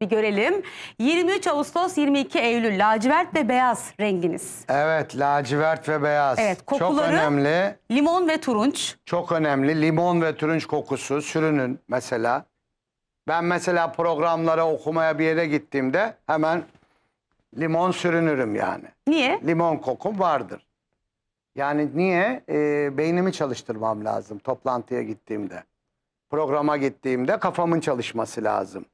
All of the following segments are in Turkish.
Bir görelim. 23 Ağustos 22 Eylül lacivert ve beyaz renginiz. Evet, lacivert ve beyaz. Evet, Çok kokuları- önemli. Limon ve turunç. Çok önemli. Limon ve turunç kokusu sürünün mesela. Ben mesela programlara okumaya bir yere gittiğimde hemen limon sürünürüm yani. Niye? Limon kokum vardır. Yani niye? Ee, beynimi çalıştırmam lazım toplantıya gittiğimde. Programa gittiğimde kafamın çalışması lazım.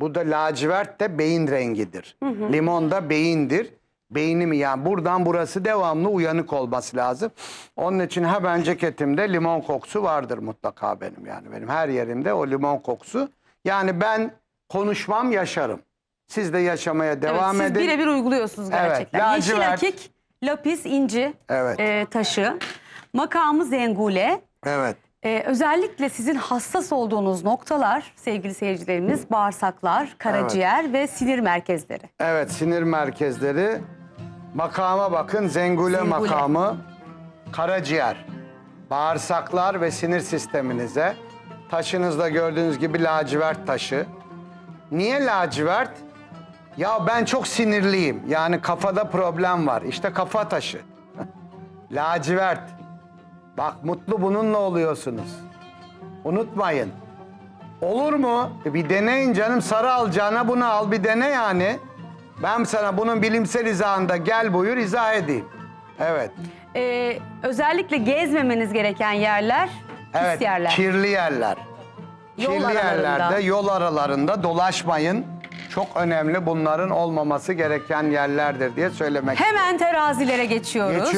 Bu da lacivert de beyin rengidir. Limon da beyindir. Beynimi yani buradan burası devamlı uyanık olması lazım. Onun için hemen ceketimde limon kokusu vardır mutlaka benim yani. Benim her yerimde o limon kokusu. Yani ben konuşmam yaşarım. Siz de yaşamaya devam evet, siz edin. birebir uyguluyorsunuz Evet, gerçekten. Yeşil lacivert. akik, lapis, inci Evet. e, taşı. Makamı zengule. Evet. Ee, özellikle sizin hassas olduğunuz noktalar sevgili seyircilerimiz bağırsaklar, karaciğer ve sinir merkezleri. Evet sinir merkezleri. Makama bakın zengule, Zengule. makamı. Karaciğer, bağırsaklar ve sinir sisteminize. Taşınızda gördüğünüz gibi lacivert taşı. Niye lacivert? Ya ben çok sinirliyim. Yani kafada problem var. İşte kafa taşı. lacivert. Bak mutlu bununla oluyorsunuz. Unutmayın. Olur mu? E bir deneyin canım sarı alacağına bunu al bir dene yani. Ben sana bunun bilimsel izahında gel buyur izah edeyim. Evet. Ee, özellikle gezmemeniz gereken yerler pis Evet. yerler. Kirli yerler. Yol kirli aralarında. yerlerde yol aralarında dolaşmayın. Çok önemli bunların olmaması gereken yerlerdir diye söylemek Hemen terazilere geçiyoruz. Geçiyoruz.